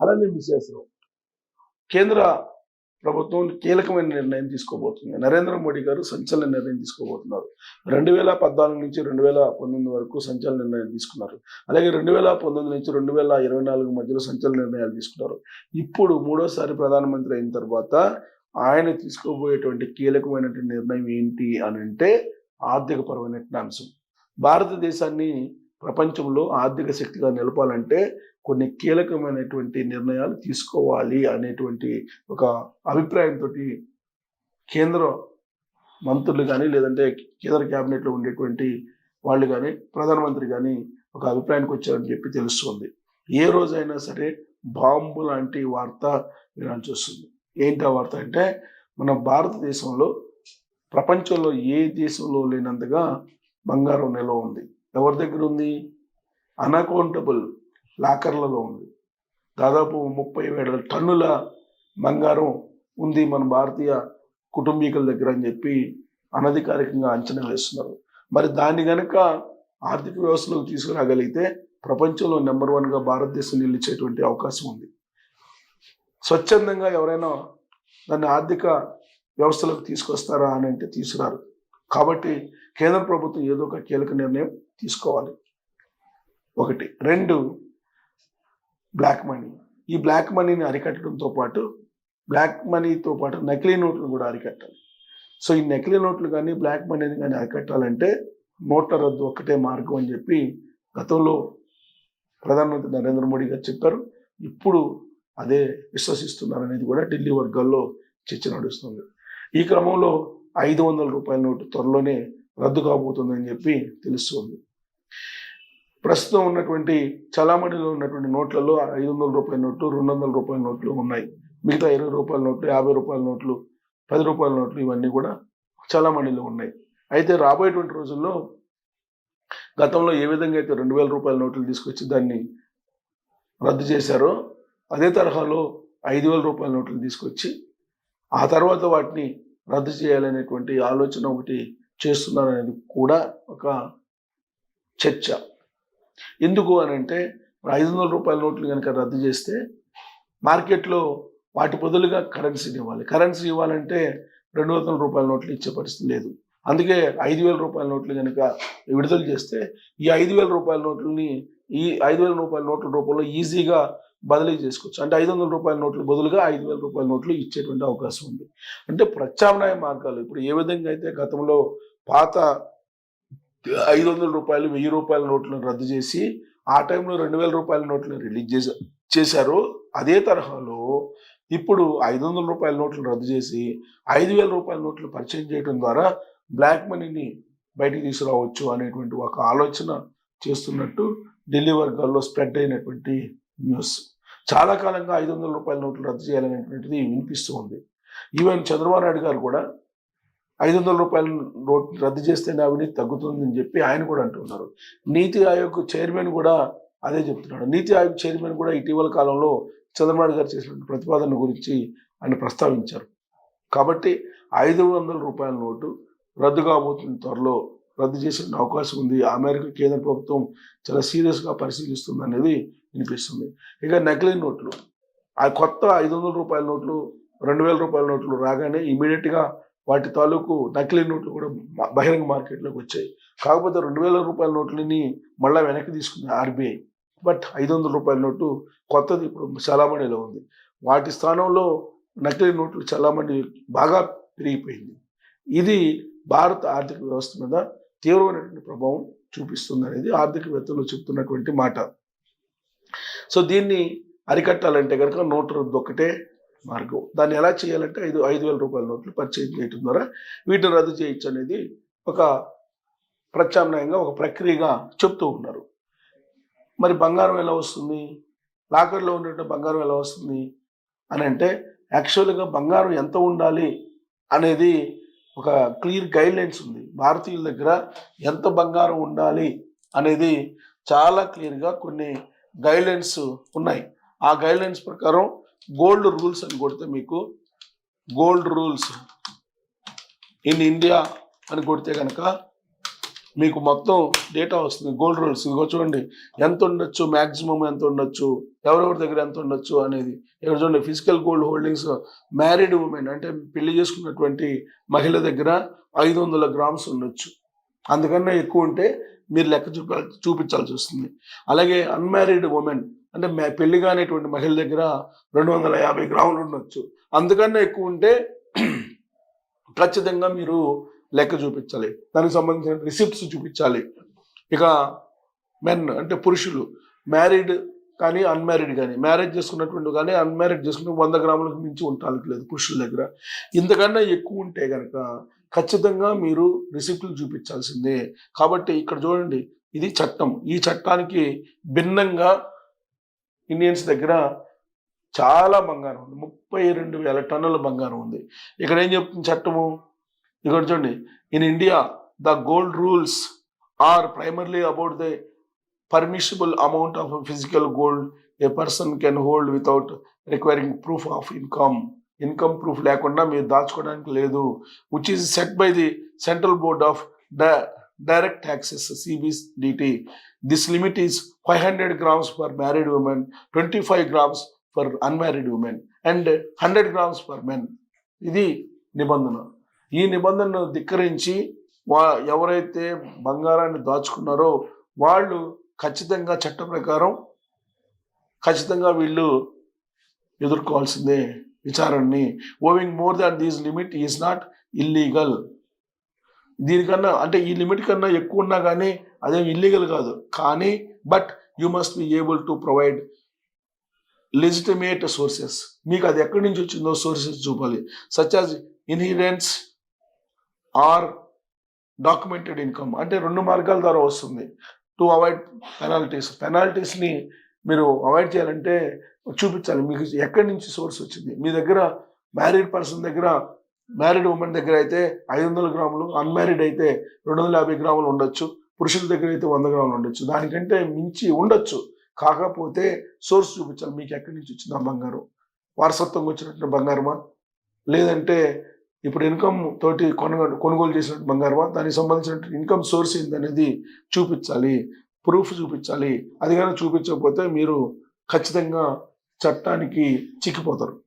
అలానే మిస్ చేస్తున్నాం. కేంద్ర ప్రభుత్వం కీలకమైన నిర్ణయం తీసుకోబోతుంది. నరేంద్ర మోడీ గారు సంచలన నిర్ణయం తీసుకోబోతున్నారు. రెండు వేల పద్నాలుగు నుంచి రెండు వేల పంతొమ్మిది వరకు సంచలన నిర్ణయం తీసుకున్నారు. అలాగే రెండు వేల పంతొమ్మిది నుంచి రెండు వేల ఇరవై నాలుగు మధ్యలో సంచలన నిర్ణయాలు తీసుకున్నారు. ఇప్పుడు మూడోసారి ప్రధానమంత్రి అయిన తర్వాత ఆయన తీసుకోబోయేటువంటి కీలకమైనటువంటి నిర్ణయం ఏంటి అని అంటే ఆర్థికపరమైనటువంటి అంశం. భారతదేశాన్ని ప్రపంచంలో ఆర్థిక శక్తిగా నిలపాలంటే కొన్ని కీలకమైనటువంటి నిర్ణయాలు తీసుకోవాలి అనేటువంటి ఒక అభిప్రాయంతో కేంద్ర మంత్రులు కానీ లేదంటే కేంద్ర క్యాబినెట్లో ఉండేటువంటి వాళ్ళు కానీ ప్రధానమంత్రి కానీ ఒక అభిప్రాయానికి వచ్చారని చెప్పి తెలుస్తుంది. ఏ రోజైనా సరే బాంబు లాంటి వార్త వినాల్సి వస్తుంది. ఏంటి ఆ వార్త అంటే మన భారతదేశంలో ప్రపంచంలో ఏ దేశంలో లేనంతగా బంగారం నిల్వ ఉంది. ఎవరి దగ్గర ఉంది? అన్అకౌంటబుల్ లాకర్లలో ఉంది. దాదాపు ముప్పై వేల టన్నుల బంగారం ఉంది మన భారతీయ కుటుంబీకుల దగ్గర అని చెప్పి అనధికారికంగా అంచనా వేస్తున్నారు. మరి దాన్ని గనక ఆర్థిక వ్యవస్థలోకి తీసుకురాగలిగితే ప్రపంచంలో నెంబర్ వన్గా భారతదేశం నిలిచేటువంటి అవకాశం ఉంది. స్వచ్ఛందంగా ఎవరైనా దాన్ని ఆర్థిక వ్యవస్థలోకి తీసుకొస్తారా అని అంటే తీసుకురారు. కాబట్టి కేంద్ర ప్రభుత్వం ఏదో ఒక కీలక నిర్ణయం తీసుకోవాలి. ఒకటి. రెండు బ్లాక్ మనీ. ఈ బ్లాక్ మనీని అరికట్టడంతో పాటు బ్లాక్ మనీతో పాటు నకిలీ నోట్లు కూడా అరికట్టాలి. సో ఈ నకిలీ నోట్లు కానీ బ్లాక్ మనీని కానీ అరికట్టాలంటే నోట్ల రద్దు ఒక్కటే మార్గం అని చెప్పి గతంలో ప్రధానమంత్రి నరేంద్ర మోడీ గారు చెప్పారు. ఇప్పుడు అదే విశ్వసిస్తున్నారు అనేది కూడా ఢిల్లీ వర్గాల్లో చర్చ నడుస్తుంది. ఈ క్రమంలో ఐదు వందల రూపాయల నోటు త్వరలోనే రద్దు కాబోతుందని చెప్పి తెలుస్తుంది. ప్రస్తుతం ఉన్నటువంటి చలామణిలో ఉన్నటువంటి నోట్లలో ఐదు వందల రూపాయల నోట్లు రెండు వందల రూపాయల నోట్లు ఉన్నాయి. మిగతా ఇరవై రూపాయల నోట్లు యాభై రూపాయల నోట్లు పది రూపాయల నోట్లు ఇవన్నీ కూడా చలామణిలో ఉన్నాయి. అయితే రాబోయేటువంటి రోజుల్లో గతంలో ఏ విధంగా అయితే రెండు వేల రూపాయల నోట్లు తీసుకొచ్చి దాన్ని రద్దు చేశారో అదే తరహాలో ఐదు వేల రూపాయల నోట్లు తీసుకొచ్చి ఆ తర్వాత వాటిని రద్దు చేయాలనేటువంటి ఆలోచన ఒకటి చేస్తున్నారనేది కూడా ఒక చర్చ. ఎందుకు అని అంటే ఐదు వందల రూపాయల నోట్లు కనుక రద్దు చేస్తే మార్కెట్లో వాటి బదులుగా కరెన్సీని ఇవ్వాలి. కరెన్సీ ఇవ్వాలంటే రెండు వందల రూపాయల నోట్లు ఇచ్చే పరిస్థితి లేదు. అందుకే ఐదు వేల రూపాయల నోట్లు కనుక విడుదల చేస్తే ఈ ఐదు వేల రూపాయల నోట్లని ఈ ఐదు వేల రూపాయల నోట్ల రూపంలో ఈజీగా బదిలీ చేసుకోవచ్చు. అంటే ఐదు వందల రూపాయల నోట్లు బదులుగా ఐదు వేల రూపాయల నోట్లు ఇచ్చేటువంటి అవకాశం ఉంది. అంటే ప్రత్యామ్నాయ మార్గాలు ఇప్పుడు ఏ విధంగా అయితే గతంలో పాత ఐదు వందల రూపాయలు వెయ్యి రూపాయల నోట్లను రద్దు చేసి ఆ టైంలో రెండు వేల రూపాయల నోట్లను రిలీజ్ చేసా చేశారు. అదే తరహాలో ఇప్పుడు ఐదు వందల రూపాయల నోట్లను రద్దు చేసి ఐదు వేల రూపాయల నోట్లు పరిచయం చేయడం ద్వారా బ్లాక్ మనీని బయటికి తీసుకురావచ్చు అనేటువంటి ఒక ఆలోచన చేస్తున్నట్టు ఢిల్లీ వర్గాల్లో స్ప్రెడ్ అయినటువంటి న్యూస్. చాలా కాలంగా ఐదు వందల రూపాయల నోట్లు రద్దు చేయాలనేటువంటిది వినిపిస్తూ ఉంది. ఈవెన్ చంద్రబాబు నాయుడు గారు కూడా ఐదు వందల రూపాయల నోట్ రద్దు చేస్తేనే అవినీతి తగ్గుతుందని చెప్పి ఆయన కూడా అంటున్నారు నీతి ఆయోగ్ చైర్మన్ కూడా అదే చెప్తున్నాడు. నీతి ఆయోగ్ చైర్మన్ కూడా ఇటీవల కాలంలో చంద్రబాబు గారు చేసిన ప్రతిపాదన గురించి ఆయన ప్రస్తావించారు. కాబట్టి ఐదు వందల రూపాయల నోటు రద్దు కాబోతున్న త్వరలో. రద్దు చేసే అవకాశం ఉంది. ఆ మేరకు కేంద్ర ప్రభుత్వం చాలా సీరియస్గా పరిశీలిస్తుంది అనేది వినిపిస్తుంది. ఇక నకిలీ నోట్లు. ఆ కొత్త ఐదు వందల రూపాయల నోట్లు రెండు వేల రూపాయల నోట్లు రాగానే ఇమీడియట్గా వాటి తాలూకు నకిలీ నోట్లు కూడా బహిరంగ మార్కెట్లోకి వచ్చాయి. కాకపోతే రెండు వేల రూపాయల నోట్లని మళ్ళీ వెనక్కి తీసుకుంది ఆర్బీఐ. బట్ ఐదు వందల రూపాయల నోటు కొత్తది ఇప్పుడు చలామణిలో ఉంది. వాటి స్థానంలో నకిలీ నోట్లు చలామణి బాగా పెరిగిపోయింది. ఇది భారత ఆర్థిక వ్యవస్థ మీద తీవ్రమైనటువంటి ప్రభావం చూపిస్తుంది అనేది ఆర్థికవేత్తలు చెప్తున్నటువంటి మాట. సో దీన్ని అరికట్టాలంటే కనుక నోటు రద్దు ఒక్కటే మార్గం. దాన్ని ఎలా చేయాలంటే ఐదు ఐదు వేల రూపాయల నోట్లు పరిచయం చేయడం ద్వారా వీటిని రద్దు చేయొచ్చు అనేది ఒక ప్రత్యామ్నాయంగా ఒక ప్రక్రియగా చెప్తూ ఉన్నారు. మరి బంగారం ఎలా వస్తుంది? లాకర్లో ఉన్నట్టు బంగారం ఎలా వస్తుంది? అని అంటే యాక్చువల్గా బంగారం ఎంత ఉండాలి అనేది ఒక క్లియర్ గైడ్ లైన్స్ ఉంది. భారతీయుల దగ్గర ఎంత బంగారం ఉండాలి అనేది చాలా క్లియర్గా కొన్ని గైడ్ లైన్స్ ఉన్నాయి. ఆ గైడ్ లైన్స్ ప్రకారం గోల్డ్ రూల్స్ అని కొడితే మీకు గోల్డ్ రూల్స్ ఇన్ ఇండియా అని కొడితే కనుక మీకు మొత్తం డేటా వస్తుంది గోల్డ్ రూల్స్. ఇదిగో చూడండి ఎంత ఉండొచ్చు మ్యాక్సిమం ఎంత ఉండొచ్చు ఎవరెవరి దగ్గర ఎంత ఉండొచ్చు అనేది. ఇక్కడ చూడండి physical gold holdings married women అంటే పెళ్ళి చేసుకున్నటువంటి మహిళ దగ్గర ఐదు వందల గ్రామ్స్ ఉండొచ్చు. అందుకన్నా ఎక్కువ ఉంటే మీరు లెక్క చూప చూపించాల్సి వస్తుంది. అలాగే అన్మ్యారీడ్ ఉమెన్ అంటే పెళ్ళి కానిటువంటి మహిళ దగ్గర రెండు వందల యాభై గ్రాములు ఉండొచ్చు. అందుకన్నా ఎక్కువ ఉంటే ఖచ్చితంగా మీరు లెక్క చూపించాలి. దానికి సంబంధించిన రిసిప్ట్స్ చూపించాలి. ఇక మెన్ అంటే పురుషులు మ్యారీడ్ కానీ అన్మ్యారీడ్ కానీ మ్యారేజ్ చేసుకున్నటువంటి కానీ అన్మ్యారీడ్ చేసుకున్న వంద గ్రాములకు మించి ఉండటానికి లేదు పురుషుల దగ్గర. ఇంతకన్నా ఎక్కువ ఉంటే కనుక ఖచ్చితంగా మీరు రిసిప్ట్లు చూపించాల్సిందే. కాబట్టి ఇక్కడ చూడండి ఇది చట్టం. ఈ చట్టానికి భిన్నంగా ఇండియన్స్ దగ్గర చాలా బంగారం ఉంది. ముప్పై రెండు వేల టన్నుల బంగారం ఉంది. ఇక్కడ ఏం చెప్తుంది చట్టము? ఇక్కడ చూడండి. In India the gold rules are primarily about the permissible amount of physical gold a person can hold without requiring proof of income income proof లేకుండా మీరు దాచుకోవడానికి లేదు. Which is set by the central board of the direct taxes CBDT this limit is five hundred grams for married women twenty five grams for unmarried women and hundred grams for men ఇది నిబంధన. ఈ నిబంధనను ధిక్కరించి వా ఎవరైతే బంగారాన్ని దాచుకున్నారో వాళ్ళు ఖచ్చితంగా చట్టం ప్రకారం ఖచ్చితంగా వీళ్ళు ఎదుర్కోవాల్సిందే విచారణని. Owing more than these limit is not illegal దీనికన్నా అంటే ఈ లిమిట్ కన్నా ఎక్కువ ఉన్నా కానీ అదేం ఇల్లీగల్ కాదు. కానీ but you must be able to provide legitimate sources మీకు అది ఎక్కడి నుంచి వచ్చిందో సోర్సెస్ చూపాలి. Such as inheritance or documented income అంటే రెండు మార్గాల ద్వారా వస్తుంది. టు అవాయిడ్ పెనాల్టీస్ పెనాల్టీస్ని మీరు అవాయిడ్ చేయాలంటే చూపించాలి. మీకు ఎక్కడి నుంచి సోర్స్ వచ్చింది? మీ దగ్గర మ్యారీడ్ పర్సన్ దగ్గర మ్యారీడ్ ఉమెన్ దగ్గర అయితే ఐదు వందల గ్రాములు అన్మ్యారీడ్ అయితే రెండు వందల యాభై గ్రాములు ఉండొచ్చు. పురుషుల దగ్గర అయితే వంద గ్రాములు ఉండొచ్చు. దానికంటే మించి ఉండొచ్చు. కాకపోతే సోర్స్ చూపించాలి. మీకు ఎక్కడి నుంచి వచ్చింది ఆ బంగారం? వారసత్వంగా వచ్చినట్టు బంగారమా? లేదంటే ఇప్పుడు ఇన్కమ్ తోటి కొనుగోలు కొనుగోలు చేసినట్టు బంగారమా? దానికి సంబంధించిన ఇన్కమ్ సోర్స్ ఏంటనేది చూపించాలి. ప్రూఫ్ చూపించాలి. అది కానీ చూపించకపోతే మీరు ఖచ్చితంగా చట్టానికి చిక్కిపోతారు.